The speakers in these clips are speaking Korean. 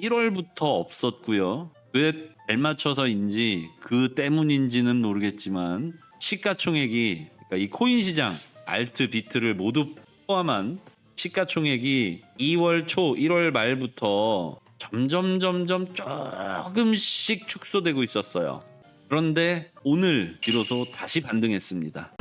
1월부터 없었고요. 그에 발맞춰서인지 그 때문인지는 모르겠지만 시가총액이 그러니까 이 코인 시장 알트 비트를 모두 포함한 시가총액이 2월 초 1월 말부터 점점 점점 조금씩 축소되고 있었어요. 그런데 오늘 비로소 다시 반등했습니다.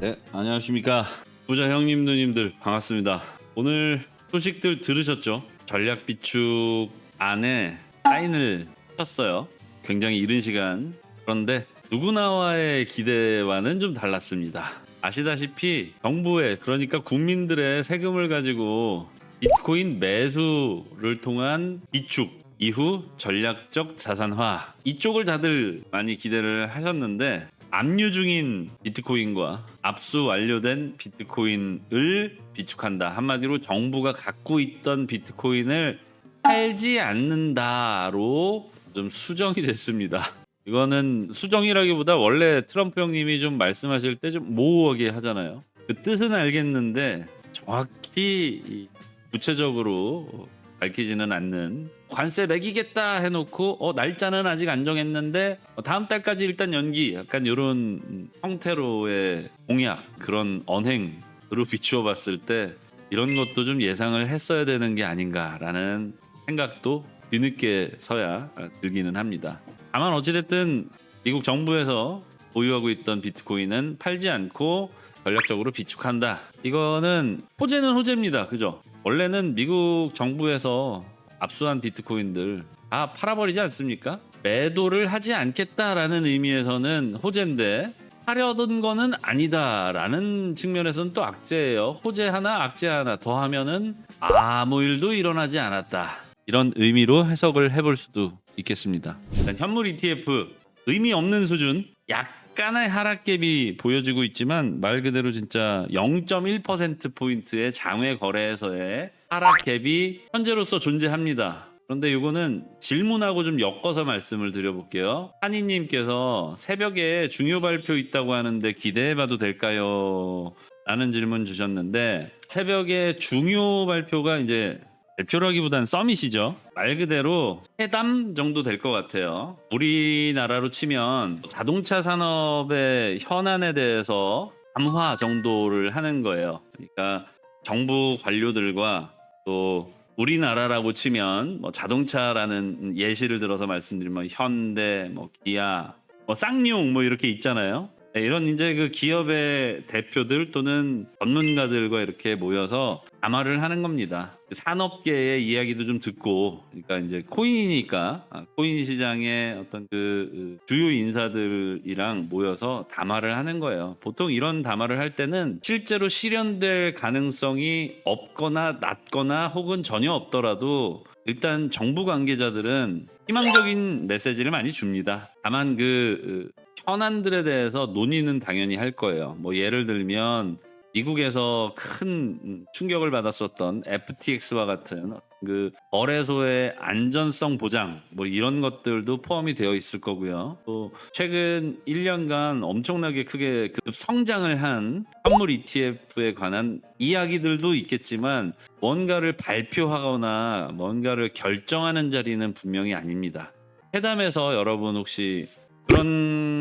네, 안녕하십니까. 부자 형님 누님들 반갑습니다. 오늘 소식들 들으셨죠? 전략 비축 안에 사인을 쳤어요. 굉장히 이른 시간. 그런데 누구나와의 기대와는 좀 달랐습니다. 아시다시피 정부의 그러니까 국민들의 세금을 가지고 비트코인 매수를 통한 비축 이후 전략적 자산화 이쪽을 다들 많이 기대를 하셨는데 압류 중인 비트코인과 압수 완료된 비트코인을 비축한다. 한마디로 정부가 갖고 있던 비트코인을 팔지 않는다로 좀 수정이 됐습니다. 이거는 수정이라기보다 원래 트럼프 형님이 좀 말씀하실 때 좀 모호하게 하잖아요. 그 뜻은 알겠는데 정확히 이 구체적으로 밝히지는 않는 관세 매기겠다 해놓고 어 날짜는 아직 안 정했는데 어, 다음 달까지 일단 연기 약간 이런 형태로의 공약 그런 언행으로 비추어 봤을 때 이런 것도 좀 예상을 했어야 되는 게 아닌가라는 생각도 뒤늦게 서야 들기는 합니다. 다만 어찌됐든 미국 정부에서 보유하고 있던 비트코인은 팔지 않고 전략적으로 비축한다. 이거는 호재는 호재입니다. 그죠? 원래는 미국 정부에서 압수한 비트코인들 다 팔아버리지 않습니까? 매도를 하지 않겠다라는 의미에서는 호재인데 하려던 거는 아니다라는 측면에서는 또 악재예요. 호재 하나 악재 하나 더 하면은 아무 일도 일어나지 않았다. 이런 의미로 해석을 해볼 수도 있겠습니다. 일단 현물 ETF 의미 없는 수준 약 간의 하락갭이 보여지고 있지만 말 그대로 진짜 0.1% 포인트의 장외 거래에서의 하락갭이 현재로서 존재합니다. 그런데 이거는 질문하고 좀 엮어서 말씀을 드려볼게요. 한이님께서 새벽에 중요 발표 있다고 하는데 기대해봐도 될까요? 라는 질문 주셨는데 새벽에 중요 발표가 이제 발표라기보단 서밋이죠. 말 그대로 회담 정도 될 것 같아요. 우리나라로 치면 자동차 산업의 현안에 대해서 담화 정도를 하는 거예요. 그러니까 정부 관료들과 또 우리나라라고 치면 뭐 자동차라는 예시를 들어서 말씀드리면 현대, 뭐 기아, 뭐 쌍용 뭐 이렇게 있잖아요. 네, 이런 이제 그 기업의 대표들 또는 전문가들과 이렇게 모여서 담화를 하는 겁니다. 산업계의 이야기도 좀 듣고, 그러니까 이제 코인이니까 아, 코인 시장의 어떤 그 주요 인사들이랑 모여서 담화를 하는 거예요. 보통 이런 담화를 할 때는 실제로 실현될 가능성이 없거나 낮거나 혹은 전혀 없더라도 일단 정부 관계자들은 희망적인 메시지를 많이 줍니다. 다만 그 현안들에 대해서 논의는 당연히 할 거예요. 뭐 예를 들면 미국에서 큰 충격을 받았었던 FTX와 같은 그 거래소의 안전성 보장 뭐 이런 것들도 포함이 되어 있을 거고요. 또 최근 1년간 엄청나게 크게 급 성장을 한 현물 ETF에 관한 이야기들도 있겠지만 뭔가를 발표하거나 뭔가를 결정하는 자리는 분명히 아닙니다. 회담에서 여러분 혹시 그런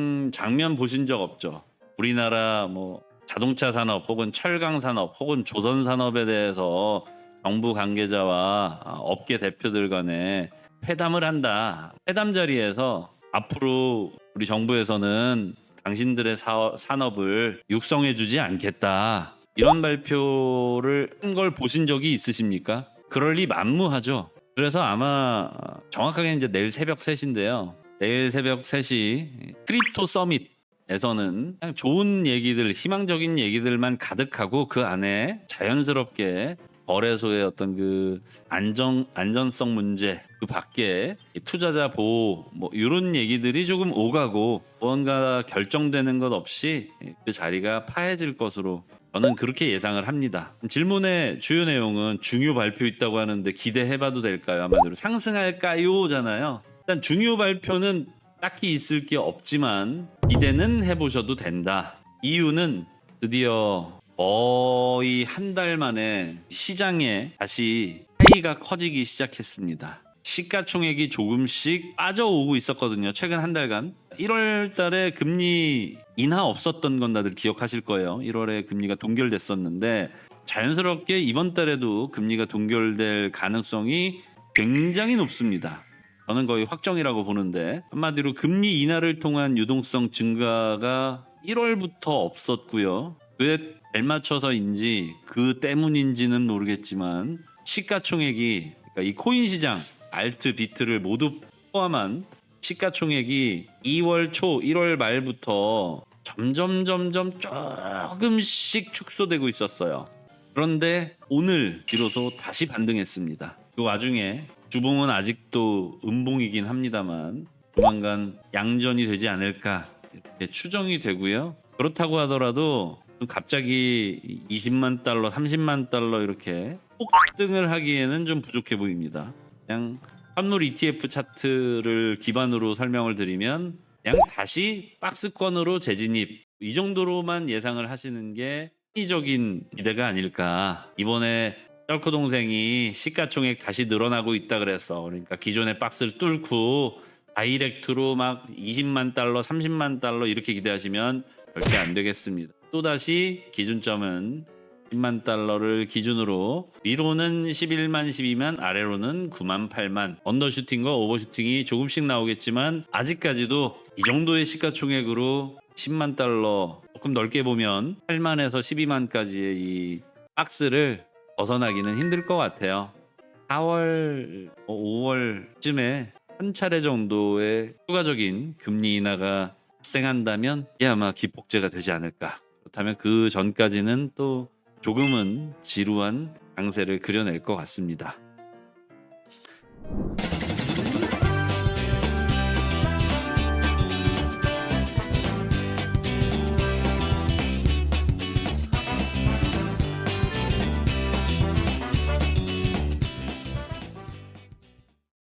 장면 보신 적 없죠? 우리나라 뭐 자동차 산업 혹은 철강 산업 혹은 조선 산업에 대해서 정부 관계자와 업계 대표들 간에 회담을 한다. 회담 자리에서 앞으로 우리 정부에서는 당신들의 사, 산업을 육성해 주지 않겠다. 이런 발표를 한 걸 보신 적이 있으십니까? 그럴 리 만무하죠. 그래서 아마 정확하게 이제 내일 새벽 3시인데요. 내일 새벽 3시 크립토 서밋 에서는 그냥 좋은 얘기들, 희망적인 얘기들만 가득하고 그 안에 자연스럽게 거래소의 어떤 그 안정 안전성 문제 그 밖에 이 투자자 보호 뭐 이런 얘기들이 조금 오가고 무언가 결정되는 것 없이 그 자리가 파해질 것으로 저는 그렇게 예상을 합니다. 질문의 주요 내용은 중요 발표 있다고 하는데 기대해봐도 될까요? 아마도 상승할까요?잖아요. 일단 중요 발표는 딱히 있을 게 없지만 기대는 해보셔도 된다. 이유는 드디어 거의 한 달 만에 시장에 다시 차이가 커지기 시작했습니다. 시가총액이 조금씩 빠져오고 있었거든요. 최근 한 달간 1월 달에 금리 인하 없었던 건 다들 기억하실 거예요. 1월에 금리가 동결됐었는데 자연스럽게 이번 달에도 금리가 동결될 가능성이 굉장히 높습니다. 저는 거의 확정이라고 보는데 한마디로 금리 인하를 통한 유동성 증가가 1월부터 없었고요. 그에 발맞춰서인지 그 때문인지는 모르겠지만 시가총액이 그러니까 이 코인 시장 알트 비트를 모두 포함한 시가총액이 2월 초 1월 말부터 점점 점점 조금씩 축소되고 있었어요. 그런데 오늘 비로소 다시 반등했습니다. 그 와중에 주봉은 아직도 음봉이긴 합니다만 조만간 양전이 되지 않을까 이렇게 추정이 되고요. 그렇다고 하더라도 갑자기 20만 달러, 30만 달러 이렇게 폭등을 하기에는 좀 부족해 보입니다. 그냥 환물 ETF 차트를 기반으로 설명을 드리면 그냥 다시 박스권으로 재진입 이 정도로만 예상을 하시는 게 합리적인 기대가 아닐까. 이번에 쩔크 동생이 시가총액 다시 늘어나고 있다 그랬어. 그러니까 기존의 박스를 뚫고 다이렉트로 막 20만 달러, 30만 달러 이렇게 기대하시면 절대 안 되겠습니다. 또다시 기준점은 10만 달러를 기준으로 위로는 11만 12만 아래로는 9만 8만 언더슈팅과 오버슈팅이 조금씩 나오겠지만 아직까지도 이 정도의 시가총액으로 10만 달러 조금 넓게 보면 8만에서 12만까지의 이 박스를 벗어나기는 힘들 것 같아요. 4월, 5월쯤에 어, 한 차례 정도의 추가적인 금리 인하가 발생한다면 이게 아마 기폭제가 되지 않을까. 그렇다면 그 전까지는 또 조금은 지루한 강세를 그려낼 것 같습니다.